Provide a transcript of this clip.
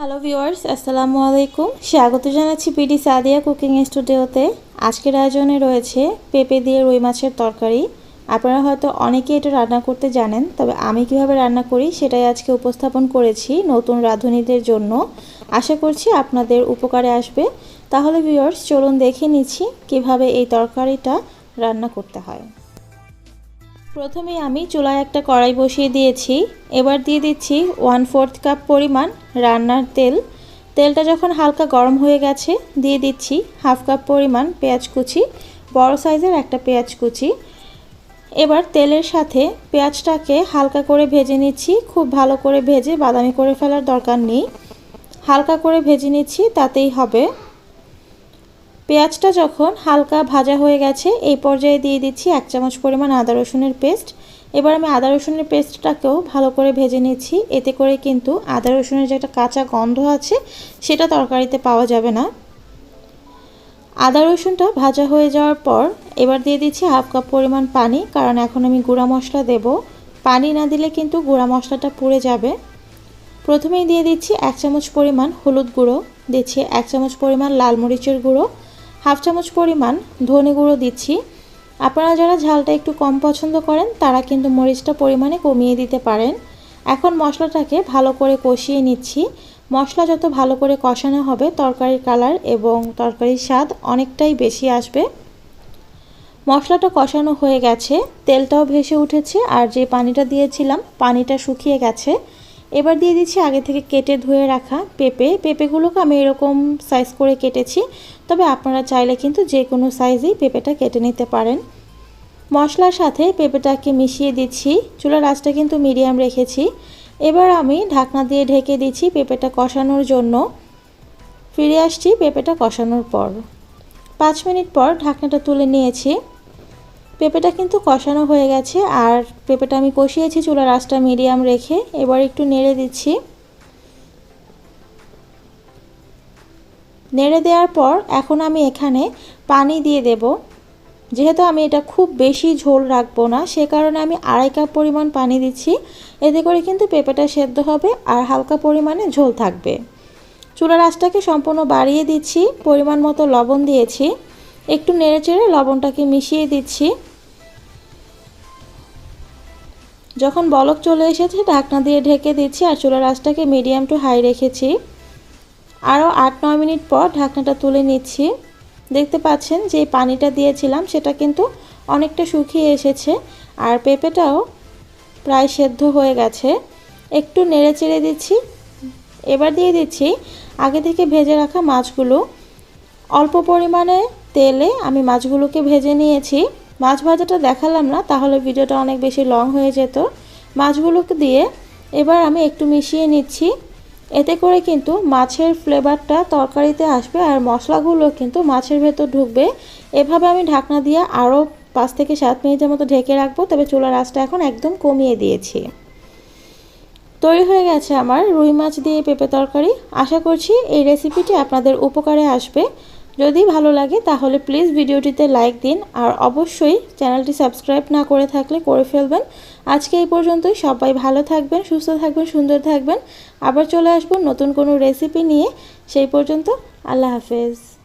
Hello viewers আসসালামু আলাইকুম স্বাগত জানাচ্ছি পিডি সাদিয়া কুকিং স্টুডিওতে আজকের আয়োজনে রয়েছে পেঁপে দিয়ে রুই মাছের তরকারি। আপনারা হয়তো অনেকেই এটা রান্না করতে জানেন, তবে আমি কীভাবে রান্না করি সেটাই আজকে উপস্থাপন করেছি নতুন রাঁধুনিদের জন্য। আশা করছি আপনাদের উপকারে আসবে। তাহলে ভিওয়ার্স চলুন দেখে নিচ্ছি কীভাবে এই তরকারিটা রান্না করতে হয়। প্রথমে আমি চুলায় একটা কড়াই বসিয়ে দিয়েছি। এবার দিয়ে দিচ্ছি ওয়ান ফোর্থ কাপ পরিমাণ রান্নার তেল। তেলটা যখন হালকা গরম হয়ে গেছে, দিয়ে দিচ্ছি হাফ কাপ পরিমাণ পেঁয়াজ কুচি, বড় সাইজের একটা পেঁয়াজ কুচি। এবার তেলের সাথে পেঁয়াজটাকে হালকা করে ভেজে নিচ্ছি। খুব ভালো করে ভেজে বাদামি করে ফেলার দরকার নেই। হালকা করে ভেজে নিচ্ছি, তাতেই হবে পেঁয়াজটা যখন হালকা ভাজা হয়ে গেছে, এই পর্যায়ে দিয়ে দিচ্ছি এক চামচ পরিমাণ আদা রসুনের পেস্ট। এবার আমি আদা রসুনের পেস্টটাকেও ভালো করে ভেজে নিচ্ছি। এতে করে কিন্তু আদা রসুনের যে একটা কাঁচা গন্ধ আছে, সেটা তরকারিতে পাওয়া যাবে না। আদা রসুনটা ভাজা হয়ে যাওয়ার পর এবার দিয়ে দিচ্ছি হাফ কাপ পরিমাণ পানি, কারণ এখন আমি গুঁড়া মশলা দেব। পানি না দিলে কিন্তু গুঁড়া মশলাটা পুড়ে যাবে। প্রথমেই দিয়ে দিচ্ছি এক চামচ পরিমাণ হলুদ গুঁড়ো, দিচ্ছি এক চামচ পরিমাণ লাল মরিচের গুঁড়ো হাফ চামচ পরিমাণ ধনে গুঁড়ো দিচ্ছি। আপনারা যারা ঝালটা একটু কম পছন্দ করেন, তারা কিন্তু মরিচটা পরিমাণে কমিয়ে দিতে পারেন। এখন মশলাটাকে ভালো করে কষিয়ে নিচ্ছি। মশলা যত ভালো করে কষানো হবে, তরকারির কালার এবং তরকারির স্বাদ অনেকটাই বেশি আসবে। মশলাটা কষানো হয়ে গেছে, তেলটাও ভেসে উঠেছে, আর যে পানিটা দিয়েছিলাম, পানিটা শুকিয়ে গেছে। এবার দিয়ে দিচ্ছি আগে থেকে কেটে ধুয়ে রাখা পেঁপে। পেঁপেগুলোকে আমি এরকম সাইজ করে কেটেছি। তবে আপনারা চাইলে কিন্তু যে কোনো সাইজেই পেঁপেটা কেটে নিতে পারেন। মশলার সাথে পেঁপেটাকে মিশিয়ে দিচ্ছি। চুলার আঁচটা কিন্তু মিডিয়াম রেখেছি। এবার আমি ঢাকনা দিয়ে ঢেকে দিচ্ছি পেঁপেটা কষানোর জন্য। ফিরে আসছি পেঁপেটা কষানোর পর। পাঁচ মিনিট পর ঢাকনাটা তুলে নিয়েছি। পেঁপেটা কিন্তু কষানো হয়ে গেছে, আর পেঁপেটা আমি কষিয়েছি চুলার আঁচটা মিডিয়াম রেখে। এবার একটু নেড়ে দিচ্ছি। নেড়ে দেওয়ার পর এখন আমি এখানে পানি দিয়ে দেব। যেহেতু আমি এটা খুব বেশি ঝোল রাখব না, সে কারণে আমি আড়াই কাপ পরিমাণ পানি দিচ্ছি। এতে করে কিন্তু পেঁপেটা সেদ্ধ হবে আর হালকা পরিমাণে ঝোল থাকবে। চুলার আঁচটাকে সম্পূর্ণ বাড়িয়ে দিচ্ছি, পরিমাণ মতো লবণ দিয়েছি। একটু নেড়ে চেড়ে লবণটাকে মিশিয়ে দিচ্ছি। যখন বলক চলে এসেছে, ঢাকনা দিয়ে ঢেকে দিচ্ছি আর চুলার আঁচটাকে মিডিয়াম টু হাই রেখেছি। আরও আট নয় মিনিট পর ঢাকনাটা তুলে নিচ্ছি। দেখতে পাচ্ছেন যে পানিটা দিয়েছিলাম, সেটা কিন্তু অনেকটা শুকিয়ে এসেছে আর পেঁপেটাও প্রায় সেদ্ধ হয়ে গেছে। একটু নেড়ে চেড়ে দিচ্ছি। এবার দিয়ে দিচ্ছি আগে থেকে ভেজে রাখা মাছগুলো। অল্প পরিমাণে তেলে আমি মাছগুলোকে ভেজে নিয়েছি। মাছ ভাজাটা দেখালাম না, তাহলে ভিডিওটা অনেক বেশি লং হয়ে যেত। মাছগুলোকে দিয়ে এবার আমি একটু মিশিয়ে নিচ্ছি। এতে করে কিন্তু মাছের ফ্লেভারটা তরকারিতে আসবে আর মশলাগুলো কিন্তু মাছের ভেতর ঢুকবে। এভাবে আমি ঢাকনা দিয়ে আরও পাঁচ থেকে সাত মিনিটের মতো ঢেকে রাখব, তবে চুলার আঁচটা এখন একদম কমিয়ে দিয়েছি। তৈরি হয়ে গেছে আমার রুই মাছ দিয়ে পেঁপে তরকারি। আশা করছি এই রেসিপিটি আপনাদের উপকারে আসবে। যদি ভালো লাগে, তাহলে প্লিজ ভিডিওটিতে লাইক দিন আর অবশ্যই চ্যানেলটি সাবস্ক্রাইব না করে থাকলে করে ফেলবেন। আজকে এই পর্যন্তই। সবাই ভালো থাকবেন, সুস্থ থাকবেন, সুন্দর থাকবেন। আবার চলে আসব নতুন কোনো রেসিপি নিয়ে। সেই পর্যন্ত আল্লাহ হাফেজ।